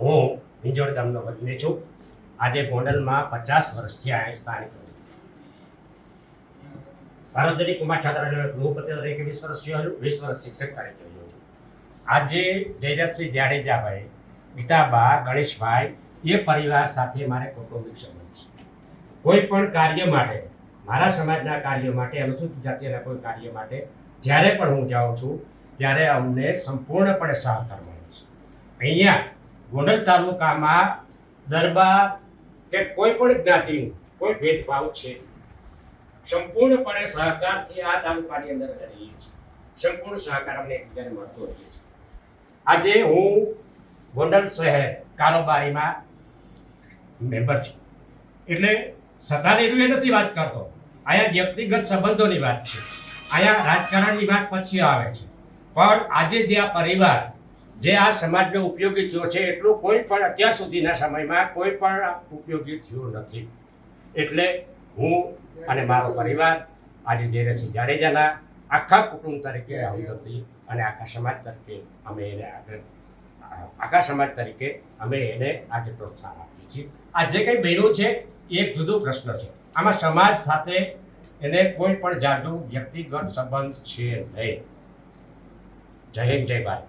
હું હિંજોડ ગામનો વતની છું. આજે ગોંડલમાં પચાસ વર્ષથી આ સ્થાનિક. સાર્વજનિક કુમાર છાત્રાલય ગૃહપતિ તરીકે વીસ વર્ષ રહ્યો વીસ વર્ષ શિક્ષક તરીકે આજે જયદત્તસિંહ જાડેજાભાઈ, ગીતાબા, ગણેશભાઈ, એ પરિવાર સાથે મારે કૌટુંબિક સંબંધ છે. કોઈ પણ કાર્ય માટે, મારા સમાજના કાર્ય માટે, અનુસૂચિત જાતિના કોઈ કાર્ય માટે, જ્યારે પણ હું જાઉં છું, ત્યારે અમને સંપૂર્ણપણે સહકાર મળે છે. અહીંયા ગોંડલ તાલુકામાં દરબાર કે કોઈ પણ જ્ઞાતિનું કોઈ ભેદભાવ છે, સંપૂર્ણપણે સહકારથી આ તાલુકાની અંદર રહીએ છીએ. સંપૂર્ણ સહકાર અમને એકબીજાને મળતો હોય છે. આજે હું ગોંડલ શહેર કારોબારીમાં મેમ્બર છું. એટલે સત્તાની એ નથી વાત કરતો. અહીંયા વ્યક્તિગત સંબંધોની વાત છે. અહીંયા રાજકારણની વાત પછી આવે છે. પણ આજે જે આ પરિવાર જે આ સમાજને ઉપયોગી થયો છે, એટલું કોઈ પણ અત્યાર સુધીના સમયમાં કોઈ પણ ઉપયોગી થયું નથી. એટલે હું અને મારો પરિવાર આજે જયરસિંહ જાડેજાના આખા કુટુંબ તરીકે હમદર્દી અને આખા સમાજ તરીકે અમે એને આગળ, આખા સમાજ તરીકે અમે એને આજે પ્રોત્સાહન આપીએ છીએ. આ જે કંઈ બન્યું છે, એ એક જુદો પ્રશ્ન છે. આમાં સમાજ સાથે એને કોઈ પણ જાજુ વ્યક્તિગત સંબંધ છે નહીં. જય હિન્દ, જય ભારત.